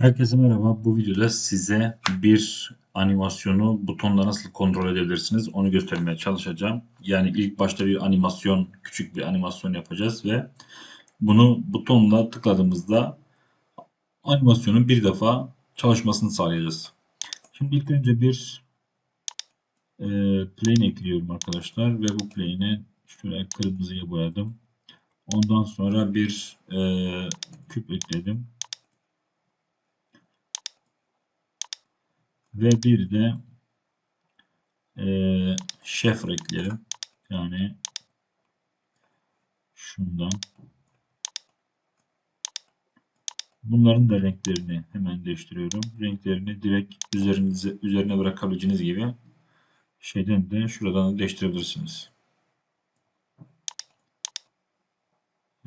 Herkese merhaba. Bu videoda size bir animasyonu butonla nasıl kontrol edebilirsiniz onu göstermeye çalışacağım. Yani ilk başta bir animasyon, küçük bir animasyon yapacağız ve bunu butonla tıkladığımızda animasyonun bir defa çalışmasını sağlayacağız. Şimdi ilk önce bir e, plane ekliyorum arkadaşlar ve bu plane'i şöyle kırmızıya boyadım. Ondan sonra bir e, küp ekledim. Ve bir de e, şef ekleyelim. Yani şundan. Bunların da renklerini hemen değiştiriyorum. Renklerini direkt üzerinize, üzerine bırakabileceğiniz gibi şeyden de şuradan da değiştirebilirsiniz.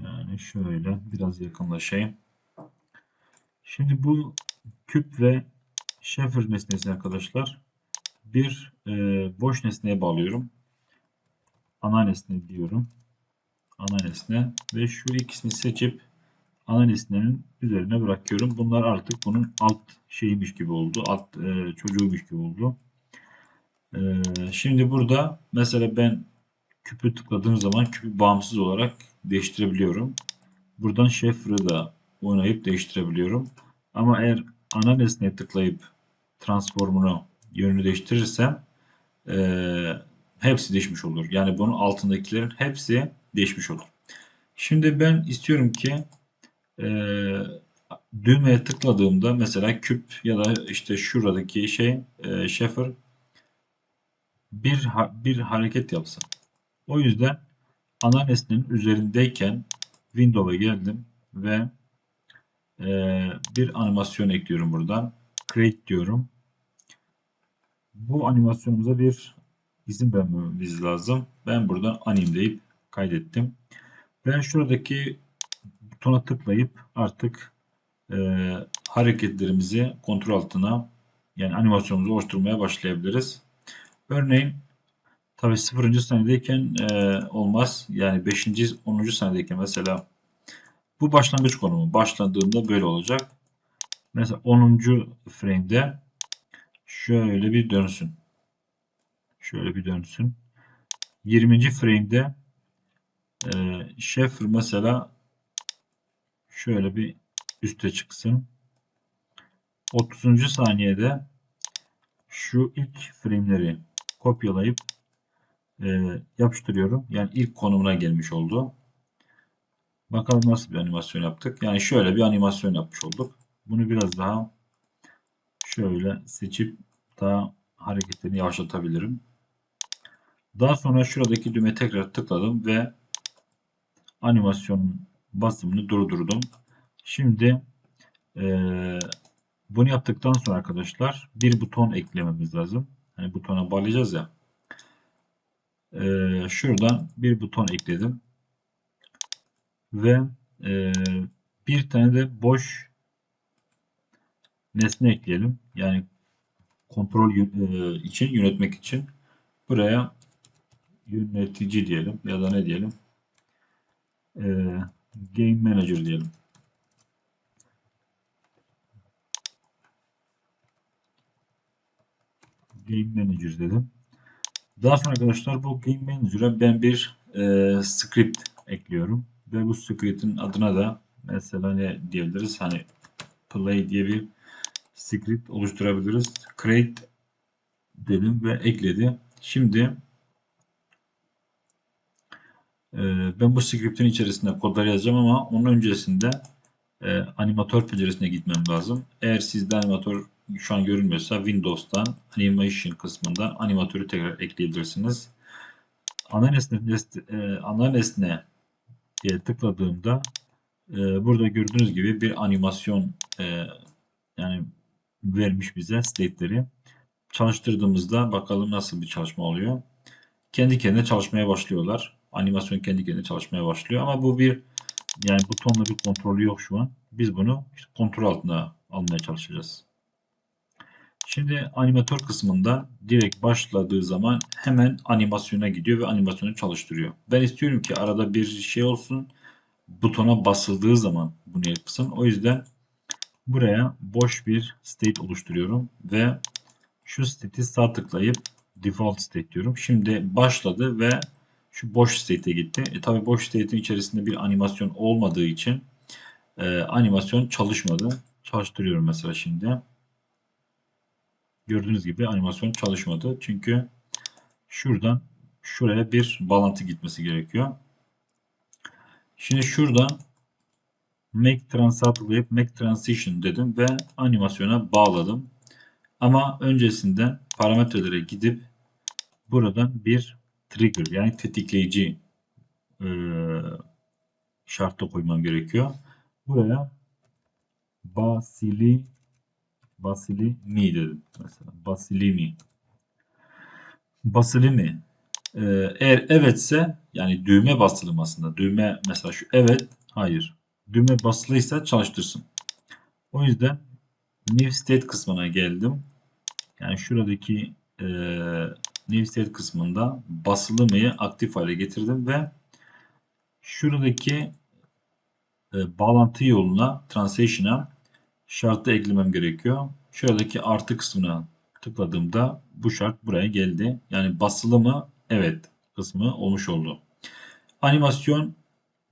Yani şöyle biraz yakınlaşayım. Şimdi bu küp ve Sheffer nesnesi arkadaşlar bir e, boş nesneye bağlıyorum. Ana nesne diyorum. Ana nesne ve şu ikisini seçip ana nesnenin üzerine bırakıyorum. Bunlar artık bunun alt şeymiş gibi oldu. Alt e, çocuğuymuş gibi oldu. E, şimdi burada mesela ben küpü tıkladığım zaman küpü bağımsız olarak değiştirebiliyorum. Buradan Sheffer'ı da oynayıp değiştirebiliyorum. Ama eğer ana nesneye tıklayıp transformunu yönünü değiştirirsem e, hepsi değişmiş olur. Yani bunun altındakilerin hepsi değişmiş olur. Şimdi ben istiyorum ki e, düğmeye tıkladığımda mesela küp ya da işte şuradaki şey e, Sheffer bir, bir hareket yapsın. O yüzden ana nesnenin üzerindeyken Windows'a geldim ve e, bir animasyon ekliyorum buradan. Create diyorum bu animasyonumuza bir izin vermemiz lazım. Ben buradan anim deyip kaydettim. Ben şuradaki butona tıklayıp artık e, hareketlerimizi kontrol altına yani animasyonumuzu oluşturmaya başlayabiliriz. Örneğin tabi 0. saniyedeyken e, olmaz. Yani 5. 10. saniyedeyken mesela bu başlangıç konumu. Başladığında böyle olacak. Mesela 10. frame'de şöyle bir dönsün. Şöyle bir dönsün. 20. frame'de e, Sheffer mesela şöyle bir üste çıksın. 30. saniyede şu ilk frame'leri kopyalayıp e, yapıştırıyorum. Yani ilk konumuna gelmiş oldu. Bakalım nasıl bir animasyon yaptık. Yani şöyle bir animasyon yapmış olduk. Bunu biraz daha şöyle seçip daha hareketini yavaşlatabilirim. Daha sonra şuradaki düğme tekrar tıkladım ve animasyon basımını durdurdum. Şimdi e, bunu yaptıktan sonra arkadaşlar bir buton eklememiz lazım. Hani butona bağlayacağız ya. E, şuradan bir buton ekledim. Ve e, bir tane de boş nesne ekleyelim. Yani kontrol e, için yönetmek için buraya yönetici diyelim ya da ne diyelim e, game manager diyelim. Game Manager dedim. Daha sonra arkadaşlar bu Game Manager'a ben bir e, script ekliyorum. Ve bu script'in adına da mesela ne diyebiliriz? Hani play diye bir script oluşturabiliriz. Create dedim ve ekledi. Şimdi e, ben bu script'in içerisinde kodlar yazacağım ama onun öncesinde e, animatör penceresine gitmem lazım. Eğer sizde animatör şu an görünmüyorsa Windows'tan Animation kısmından animatörü tekrar ekleyebilirsiniz. Ana nesne, e, ana nesne diye tıkladığımda burada gördüğünüz gibi bir animasyon yani vermiş bize state'leri. Çalıştırdığımızda bakalım nasıl bir çalışma oluyor. Kendi kendine çalışmaya başlıyorlar. Animasyon kendi kendine çalışmaya başlıyor ama bu bir yani butonla bir kontrolü yok şu an. Biz bunu kontrol altına almaya çalışacağız. Şimdi animatör kısmında direkt başladığı zaman hemen animasyona gidiyor ve animasyonu çalıştırıyor. Ben istiyorum ki arada bir şey olsun. Butona basıldığı zaman bunu yapsın. O yüzden buraya boş bir state oluşturuyorum ve şu state'i sağ tıklayıp default state diyorum. Şimdi başladı ve şu boş state'e gitti. E tabi boş state'in içerisinde bir animasyon olmadığı için e, animasyon çalışmadı. Çalıştırıyorum mesela şimdi. Gördüğünüz gibi animasyon çalışmadı. Çünkü şuradan şuraya bir bağlantı gitmesi gerekiyor. Şimdi şuradan make transition tıklayıp make transition dedim ve animasyona bağladım. Ama öncesinde parametrelere gidip buradan bir trigger yani tetikleyici e, şartı koymam gerekiyor. Buraya basili basili mi dedim mesela. Basili mi. Basili mi. Ee, eğer evetse yani düğme basılı aslında. Düğme mesela şu evet hayır. Düğme basılıysa çalıştırsın. O yüzden new state kısmına geldim. Yani şuradaki e, new state kısmında basılı mıyı aktif hale getirdim ve şuradaki e, bağlantı yoluna transition'a şartı eklemem gerekiyor. Şuradaki artı kısmına tıkladığımda bu şart buraya geldi. Yani basılı mı? Evet kısmı olmuş oldu. Animasyon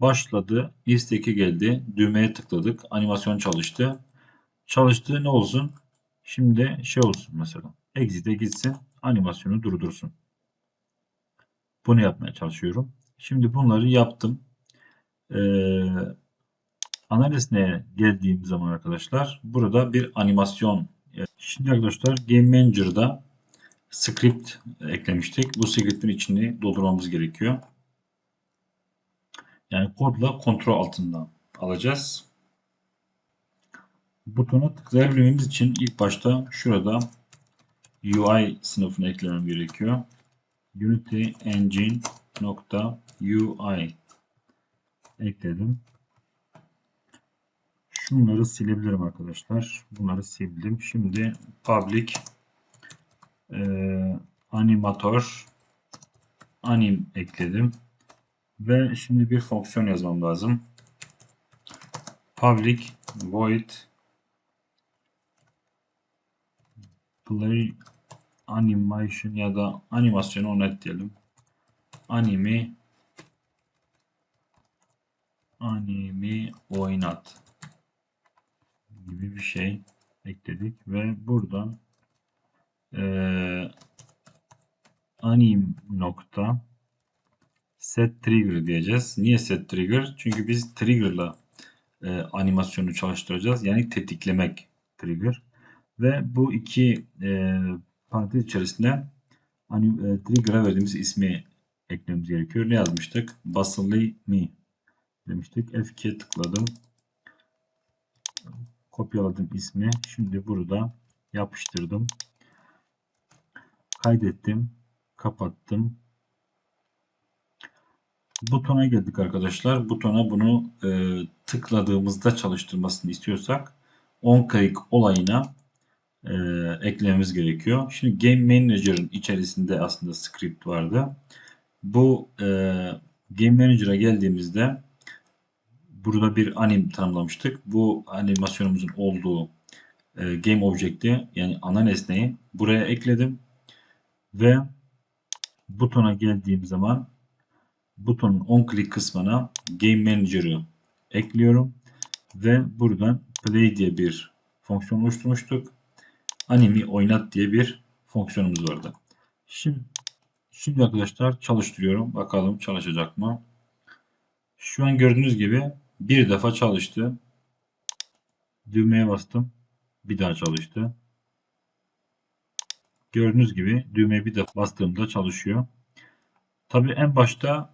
başladı. İsteki geldi. Düğmeye tıkladık. Animasyon çalıştı. Çalıştı ne olsun? Şimdi şey olsun mesela. Exit'e gitsin. Animasyonu durdursun. Bunu yapmaya çalışıyorum. Şimdi bunları yaptım. Ee, ana nesneye geldiğim zaman arkadaşlar burada bir animasyon. Şimdi arkadaşlar Game Manager'da script eklemiştik. Bu script'in içini doldurmamız gerekiyor. Yani kodla kontrol altında alacağız. Butona tıklayabilmemiz için ilk başta şurada UI sınıfını eklemem gerekiyor. Unity Engine nokta UI ekledim. Şunları silebilirim arkadaşlar. Bunları sildim. Şimdi public e, animator anim ekledim. Ve şimdi bir fonksiyon yazmam lazım. Public void play animation ya da animasyonu oynat diyelim. Animi animi oynat gibi bir şey ekledik ve buradan e, anim nokta set trigger diyeceğiz. Niye set trigger? Çünkü biz trigger'la e, animasyonu çalıştıracağız. Yani tetiklemek trigger. Ve bu iki e, parantez içerisinde e, trigger'a verdiğimiz ismi eklememiz gerekiyor. Ne yazmıştık? Basılı mi demiştik. F2'ye tıkladım. Kopyaladım ismi. Şimdi burada yapıştırdım. Kaydettim. Kapattım butona geldik arkadaşlar. Butona bunu e, tıkladığımızda çalıştırmasını istiyorsak on click olayına e, eklememiz gerekiyor. Şimdi Game Manager'ın içerisinde aslında script vardı. Bu e, Game Manager'a geldiğimizde burada bir anim tanımlamıştık. Bu animasyonumuzun olduğu e, Game Object'i yani ana nesneyi buraya ekledim. Ve butona geldiğim zaman butonun on click kısmına Game Manager'ı ekliyorum. Ve buradan Play diye bir fonksiyon oluşturmuştuk. Animi oynat diye bir fonksiyonumuz vardı. Şimdi, şimdi arkadaşlar çalıştırıyorum. Bakalım çalışacak mı? Şu an gördüğünüz gibi bir defa çalıştı. Düğmeye bastım. Bir daha çalıştı. Gördüğünüz gibi düğmeye bir defa bastığımda çalışıyor. Tabii en başta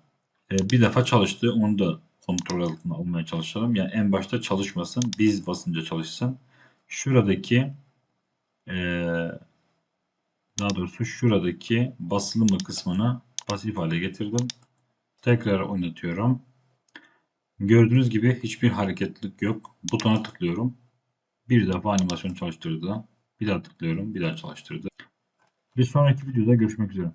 e, bir defa çalıştı. Onu da kontrol altına almaya çalışalım. Yani en başta çalışmasın. Biz basınca çalışsın. Şuradaki e, daha doğrusu şuradaki basılı mı kısmını pasif hale getirdim. Tekrar oynatıyorum. Gördüğünüz gibi hiçbir hareketlilik yok. Butona tıklıyorum. Bir defa animasyon çalıştırdı. Bir daha tıklıyorum. Bir daha çalıştırdı. Bir sonraki videoda görüşmek üzere.